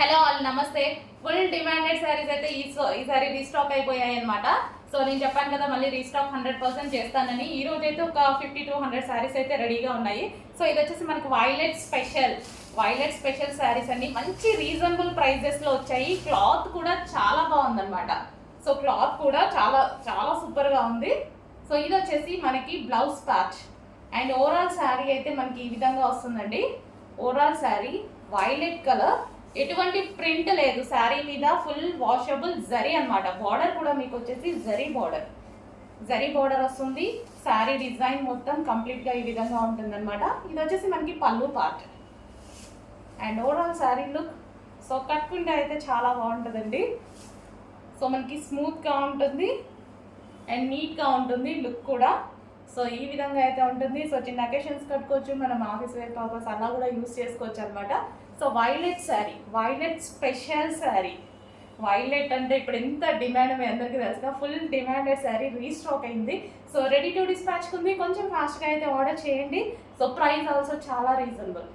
Hello all నమస్తే. Full demanded sarees అయితే ఈ సో- ఈసారి రీస్టాక్ అయిపోయాయి అనమాట సో నేను చెప్పాను కదా మళ్ళీ రీస్టాక్ హండ్రెడ్ పర్సెంట్ చేస్తానని. ఈ రోజు అయితే ఒక ఫిఫ్టీ టు హండ్రెడ్ శారీస్ అయితే రెడీగా ఉన్నాయి. సో ఇది వచ్చేసి మనకు violet special violet special sarees అండి. మంచి రీజనబుల్ ప్రైజెస్లో వచ్చాయి. క్లాత్ కూడా చాలా బాగుందన్నమాట. సో క్లాత్ కూడా చాలా చాలా సూపర్గా ఉంది. సో ఇది వచ్చేసి మనకి blouse patch and overall sari అయితే మనకి ఈ విధంగా వస్తుందండి. ఓవరాల్ శారీ వైలెట్ కలర్ ఎటువంటి ప్రింట్ లేదు. శారీ మీద ఫుల్ వాషబుల్ జరీ అన్నమాట. బార్డర్ కూడా మీకు వచ్చేసి జరీ బార్డర్. జరీ బార్డర్ వస్తుంది. శారీ డిజైన్ మొత్తం కంప్లీట్గా ఈ విధంగా ఉంటుందన్నమాట. ఇది వచ్చేసి మనకి పళ్ళు part and overall sari look so కట్టుకుంటే అయితే చాలా బాగుంటుందండి. సో మనకి స్మూత్గా ఉంటుంది. అండ్ నీట్గా ఉంటుంది లుక్ కూడా. సో ఈ విధంగా అయితే ఉంటుంది. సో చిన్న అకేషన్స్ కట్టుకోవచ్చు. మనం ఆఫీస్ వేర్ పర్పస్ అలా కూడా యూస్ చేసుకోవచ్చు అనమాట so violet sari violet special sari violet అంటే ఇప్పుడు ఎంత డిమాండ్ మీ అందరికీ తెలుసు ఫుల్ డిమాండెడ్ శారీ రీస్టాక్ అయింది. సో రెడీ టు డిస్పాచ్ ఉంది కొంచెం ఫాస్ట్గా అయితే ఆర్డర్ చేయండి. సో ప్రైస్ ఆల్సో చాలా రీజనబుల్